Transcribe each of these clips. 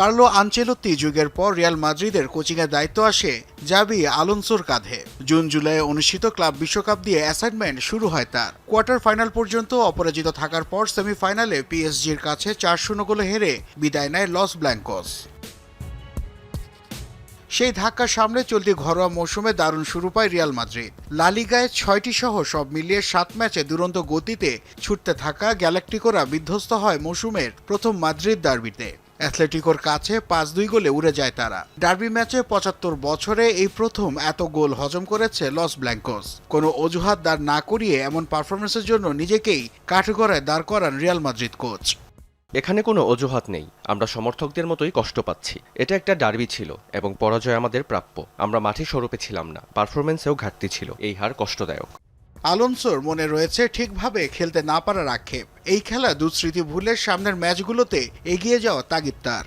Carlo Ancelotti যুগের পর Real মাদ্রিদের কোচিংয়ের দায়িত্ব আসে জাবি আলোনসোর কাঁধে। জুন, জুলাই অনুষ্ঠিত ক্লাব বিশ্বকাপ দিয়ে অ্যাসাইনমেন্ট শুরু হয় তার। কোয়ার্টার ফাইনাল পর্যন্ত অপরাজিত থাকার পর সেমিফাইনালে পিএসজির কাছে চার শূন্য গোলে হেরে বিদায় নেয় লস ব্ল্যাঙ্কস। সেই ধাক্কা সামনে চলতি ঘরোয়া মৌসুমে দারুণ শুরু পায় রিয়াল মাদ্রিদ। লালিগায় ছয়টি সহ সব মিলিয়ে সাত ম্যাচে দুরন্ত গতিতে ছুটতে থাকা গ্যালাকটিকোরা বিধ্বস্ত হয় মৌসুমের প্রথম মাদ্রিদ ডার্বিতে। অ্যাথলেটিকোর কাছে পাঁচ দুই গোলে উড়ে যায় তারা। ডার্বি ম্যাচে পঁচাত্তর বছরে এই প্রথম এত গোল হজম করেছে লস ব্ল্যাঙ্কোস। কোনো অজুহাত দাঁড় না করিয়ে এমন পারফরমেন্সের জন্য নিজেকেই কাঠগড়ায় দাঁড় করান রিয়াল মাদ্রিদ কোচ। এখানে কোনো অজুহাত নেই। আমরা সমর্থকদের মতোই কষ্ট পাচ্ছি। এটা একটা ডার্বি ছিল এবং পরাজয় আমাদের প্রাপ্য। আমরা মাঠে স্বরূপে ছিলাম না। পারফরমেন্সেও ঘাটতি ছিল। এই হার কষ্টদায়ক। আলোনসোর মনে রয়েছে ঠিকভাবে খেলতে না পারার আক্ষেপ। এই খেলা দুঃস্মৃতি ভুলে সামনের ম্যাচগুলোতে এগিয়ে যাওয়া তাগিদ তার।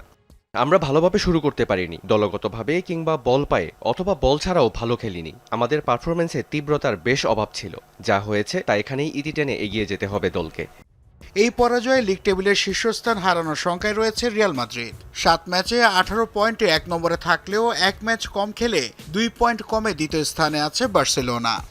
আমরা ভালোভাবে শুরু করতে পারিনি দলগতভাবে কিংবা বল পায়ে অথবা বল ছাড়াও ভালো খেলিনি। আমাদের পারফরমেন্সে তীব্রতার বেশ অভাব ছিল। যা হয়েছে তা এখানেই ইতি টেনে এগিয়ে যেতে হবে দলকে। এই পরাজয়ে লিগ টেবিলের শীর্ষস্থান হারানোর সংখ্যায় রয়েছে রিয়াল মাদ্রিদ। সাত ম্যাচে আঠারো পয়েন্টে এক নম্বরে থাকলেও এক ম্যাচ কম খেলে দুই পয়েন্ট কমে দ্বিতীয় স্থানে আছে বার্সেলোনা।